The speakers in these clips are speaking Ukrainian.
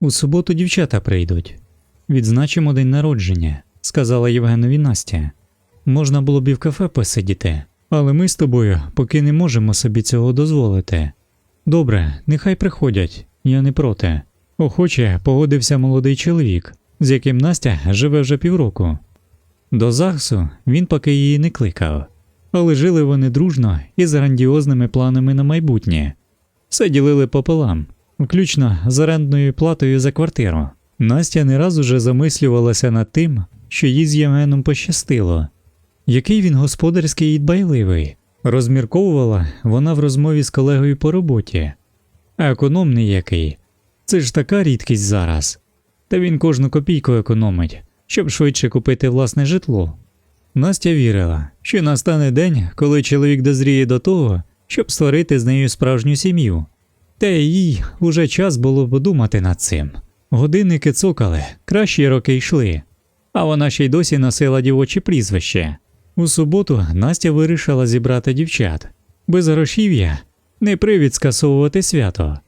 У суботу дівчата прийдуть. Відзначимо день народження, сказала Євгенові Настя. Можна було б і в кафе посидіти, але ми з тобою поки не можемо собі цього дозволити. Добре, нехай приходять, я не проти. Охоче погодився молодий чоловік, з яким Настя живе вже півроку. До ЗАГСу він поки її не кликав, але жили вони дружно і з грандіозними планами на майбутнє. Все ділили пополам, включно з орендною платою за квартиру. Настя не раз уже замислювалася над тим, що їй з Євгеном пощастило. Який він господарський і дбайливий, розмірковувала вона в розмові з колегою по роботі. А економний який. Це ж така рідкість зараз. Та він кожну копійку економить, щоб швидше купити власне житло. Настя вірила, що настане день, коли чоловік дозріє до того, щоб створити з нею справжню сім'ю. Та їй уже час було подумати над цим. Годинники цокали, кращі роки йшли, а вона ще й досі носила дівоче прізвище. У суботу Настя вирішила зібрати дівчат. Без грошів'я не привід скасовувати свято.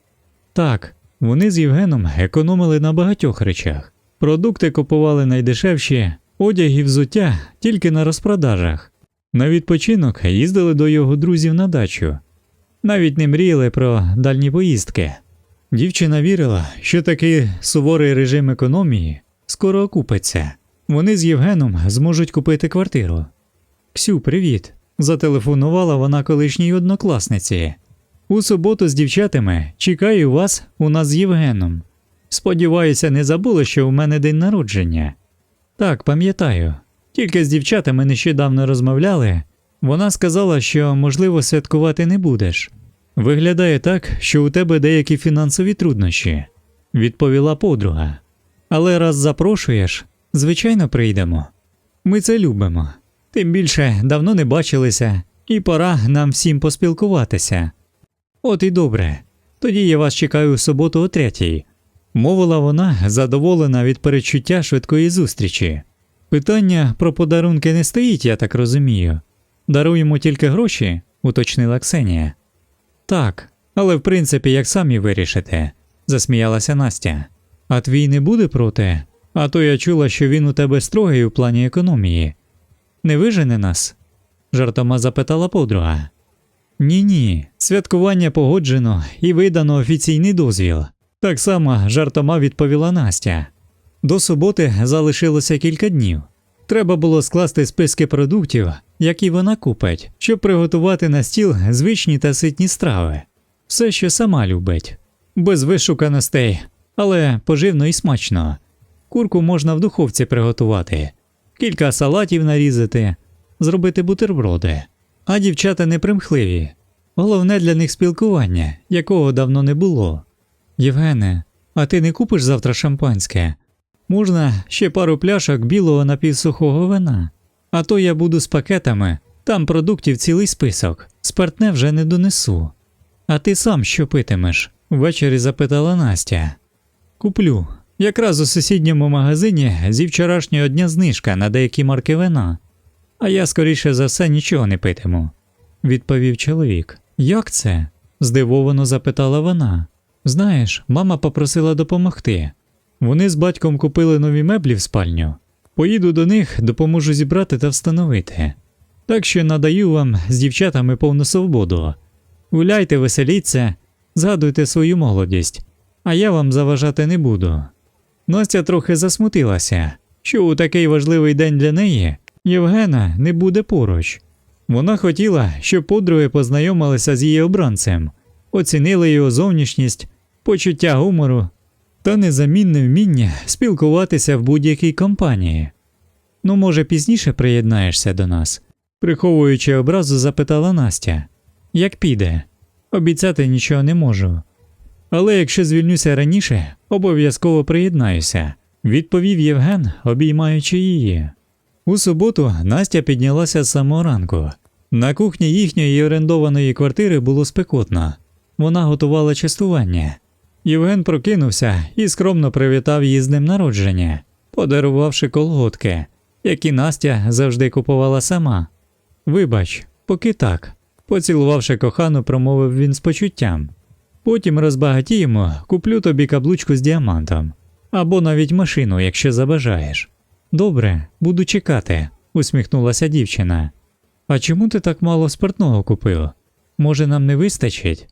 Так, вони з Євгеном економили на багатьох речах. Продукти купували найдешевші, одяг і взуття тільки на розпродажах. На відпочинок їздили до його друзів на дачу. Навіть не мріяли про дальні поїздки. Дівчина вірила, що такий суворий режим економії скоро окупиться. Вони з Євгеном зможуть купити квартиру. Ксю, привіт. Зателефонувала вона колишній однокласниці. У суботу з дівчатами чекаю вас у нас з Євгеном. Сподіваюся, не забули, що у мене день народження. Так, пам'ятаю. Тільки з дівчатами нещодавно розмовляли. Вона сказала, що, можливо, святкувати не будеш. Виглядає так, що у тебе деякі фінансові труднощі, відповіла подруга. Але раз запрошуєш, звичайно, прийдемо. Ми це любимо. Тим більше давно не бачилися, і пора нам всім поспілкуватися. От і добре. Тоді я вас чекаю у суботу о третій, мовила вона, задоволена від перечуття швидкої зустрічі. Питання про подарунки не стоїть, я так розумію. Даруємо тільки гроші, уточнила Ксенія. Так, але в принципі, як самі вирішите, засміялася Настя. А твій не буде проти? А то я чула, що він у тебе строгий у плані економії. Не вижене нас? жартома запитала подруга. Ні, ні, святкування погоджено і видано офіційний дозвіл. Так само жартома відповіла Настя. До суботи залишилося кілька днів. Треба було скласти списки продуктів, які вона купить, щоб приготувати на стіл звичні та ситні страви. Все, що сама любить, без вишуканостей, але поживно і смачно. Курку можна в духовці приготувати, кілька салатів нарізати, зробити бутерброди. А дівчата не примхливі. Головне для них спілкування, якого давно не було. Євгене, а ти не купиш завтра шампанське? Можна ще пару пляшок білого напівсухого вина, а то я буду з пакетами, там продуктів цілий список, спиртне вже не донесу. А ти сам що питимеш? ввечері запитала Настя. Куплю. Якраз у сусідньому магазині зі вчорашнього дня знижка на деякі марки вина, а я скоріше за все нічого не питиму, відповів чоловік. Як це? здивовано запитала вона. Знаєш, мама попросила допомогти. Вони з батьком купили нові меблі в спальню. Поїду до них, допоможу зібрати та встановити. Так що надаю вам з дівчатами повну свободу. Гуляйте, веселіться, згадуйте свою молодість, а я вам заважати не буду. Настя трохи засмутилася, що у такий важливий день для неї Євгена не буде поруч. Вона хотіла, щоб подруги познайомилися з її обранцем, оцінили його зовнішність, почуття гумору та незамінне вміння спілкуватися в будь-якій компанії. Ну, може, пізніше приєднаєшся до нас, приховуючи образу, запитала Настя. Як піде? Обіцяти нічого не можу. Але якщо звільнюся раніше, обов'язково приєднаюся, відповів Євген, обіймаючи її. У суботу Настя піднялася з самого ранку. На кухні їхньої орендованої квартири було спекотно. Вона готувала частування. Євген прокинувся і скромно привітав її з днем народження, подарувавши колготки, які Настя завжди купувала сама. Вибач, поки так, поцілувавши кохану, промовив він з почуттям. Потім розбагатіємо, куплю тобі каблучку з діамантом. Або навіть машину, якщо забажаєш. Добре, буду чекати, усміхнулася дівчина. А чому ти так мало спиртного купив? Може, нам не вистачить?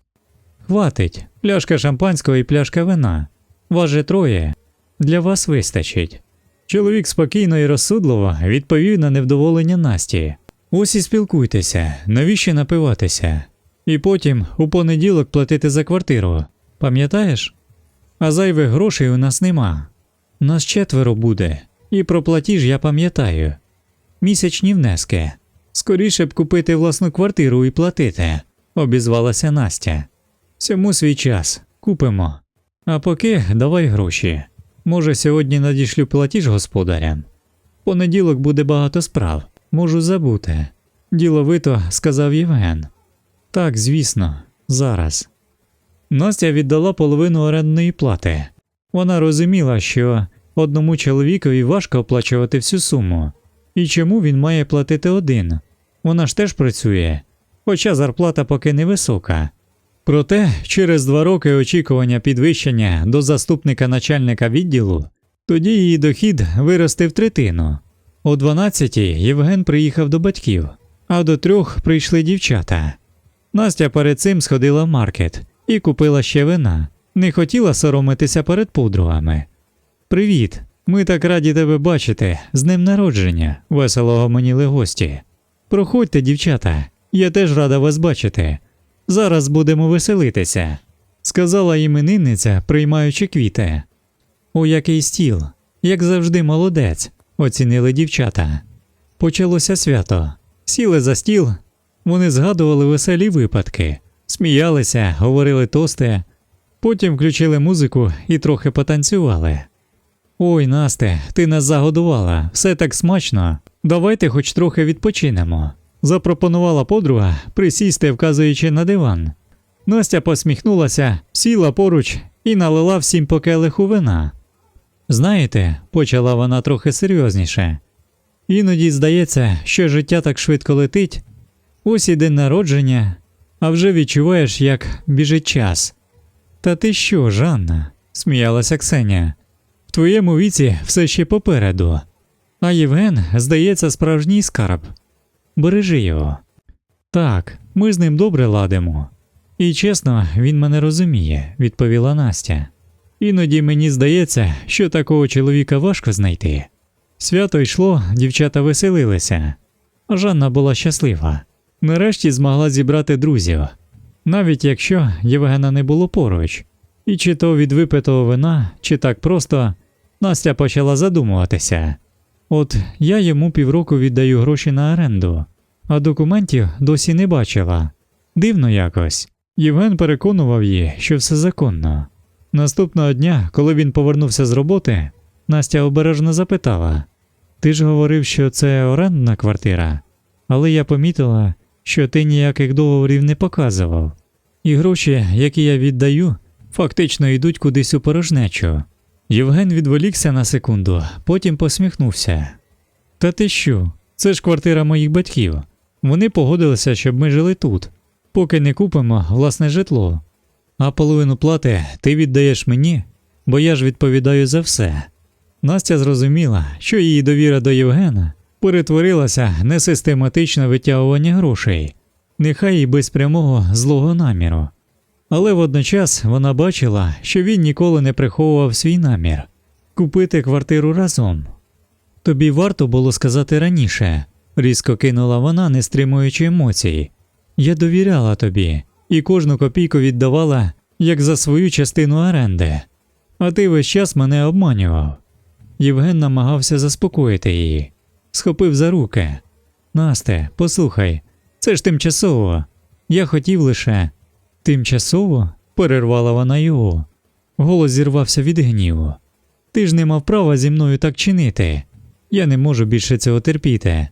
Хватить, пляшка шампанського і пляшка вина. Вас же троє. Для вас вистачить. Чоловік спокійно і розсудливо відповів на невдоволення Насті. Ось і спілкуйтеся, навіщо напиватися? І потім у понеділок платити за квартиру. Пам'ятаєш? А зайвих грошей у нас нема. Нас четверо буде, і про платіж я пам'ятаю. Місячні внески. Скоріше б купити власну квартиру і платити, обізвалася Настя. Всьому свій час, купимо. А поки давай гроші. Може, сьогодні надішлю платіж господарям. Понеділок буде багато справ, можу забути. Діловито сказав Євген. Так, звісно, зараз. Настя віддала половину орендної плати. Вона розуміла, що одному чоловікові важко оплачувати всю суму, і чому він має платити один. Вона ж теж працює, хоча зарплата поки невисока. Проте через два роки очікування підвищення до заступника начальника відділу, тоді її дохід виросте в третину. О 12-й Євген приїхав до батьків, а до трьох прийшли дівчата. Настя перед цим сходила в маркет і купила ще вина, не хотіла соромитися перед подругами. Привіт, ми так раді тебе бачити, з днем народження, весело гомоніли гості. Проходьте, дівчата, я теж рада вас бачити. Зараз будемо веселитися, сказала іменинниця, приймаючи квіти. О, який стіл, як завжди, молодець, оцінили дівчата. Почалося свято. Сіли за стіл, вони згадували веселі випадки, сміялися, говорили тости, потім включили музику і трохи потанцювали. Ой, Насте, ти нас загодувала, все так смачно. Давайте хоч трохи відпочинемо. Запропонувала подруга, присісти, вказуючи на диван. Настя посміхнулася, сіла поруч і налила всім по келиху вина. Знаєте, почала вона трохи серйозніше. Іноді здається, що життя так швидко летить, ось і день народження, а вже відчуваєш, як біжить час. Та ти що, Жанна? сміялася Ксеня. В твоєму віці все ще попереду. А Євген, здається, справжній скарб. Бережи його. Так, ми з ним добре ладимо. І чесно, він мене розуміє, відповіла Настя. Іноді мені здається, що такого чоловіка важко знайти. Свято йшло, дівчата веселилися. Жанна була щаслива. Нарешті змогла зібрати друзів, навіть якщо Євгена не було поруч, і чи то від випитого вина, чи так просто, Настя почала задумуватися. От я йому півроку віддаю гроші на оренду, а документів досі не бачила. Дивно якось. Євген переконував її, що все законно. Наступного дня, коли він повернувся з роботи, Настя обережно запитала: Ти ж говорив, що це орендна квартира, але я помітила, що ти ніяких договорів не показував, і гроші, які я віддаю, фактично йдуть кудись у порожнечу. Євген відволікся на секунду, потім посміхнувся. Та ти що? Це ж квартира моїх батьків. Вони погодилися, щоб ми жили тут, поки не купимо власне житло. А половину плати ти віддаєш мені, бо я ж відповідаю за все. Настя зрозуміла, що її довіра до Євгена перетворилася на систематичне витягування грошей, нехай і без прямого злого наміру. Але водночас вона бачила, що він ніколи не приховував свій намір купити квартиру разом. Тобі варто було сказати раніше, різко кинула вона, не стримуючи емоцій. Я довіряла тобі і кожну копійку віддавала як за свою частину оренди, а ти весь час мене обманював. Євген намагався заспокоїти її, схопив за руки. Насте, послухай, це ж тимчасово. Я хотів лише. Тимчасово? перервала вона його. Голос зірвався від гніву. Ти ж не мав права зі мною так чинити. Я не можу більше цього терпіти.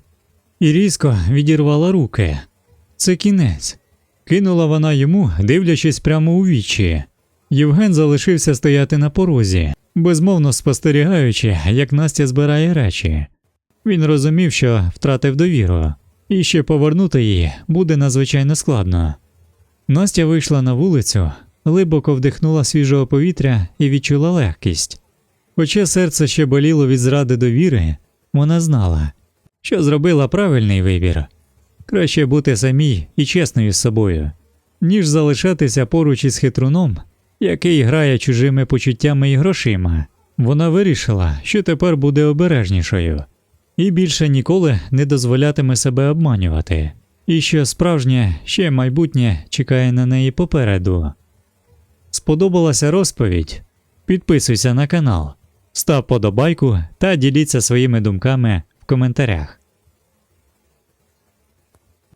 І різко відірвала руки. Це кінець. Кинула вона йому, дивлячись прямо у вічі. Євген залишився стояти на порозі, безмовно спостерігаючи, як Настя збирає речі. Він розумів, що втратив довіру, і ще повернути її буде надзвичайно складно. Настя вийшла на вулицю, глибоко вдихнула свіжого повітря і відчула легкість. Хоча серце ще боліло від зради довіри, вона знала, що зробила правильний вибір. Краще бути самій і чесною з собою, ніж залишатися поруч із хитруном, який грає чужими почуттями і грошима. Вона вирішила, що тепер буде обережнішою і більше ніколи не дозволятиме себе обманювати, і що справжнє ще майбутнє чекає на неї попереду. Сподобалася розповідь? Підписуйся на канал, став подобайку та діліться своїми думками в коментарях.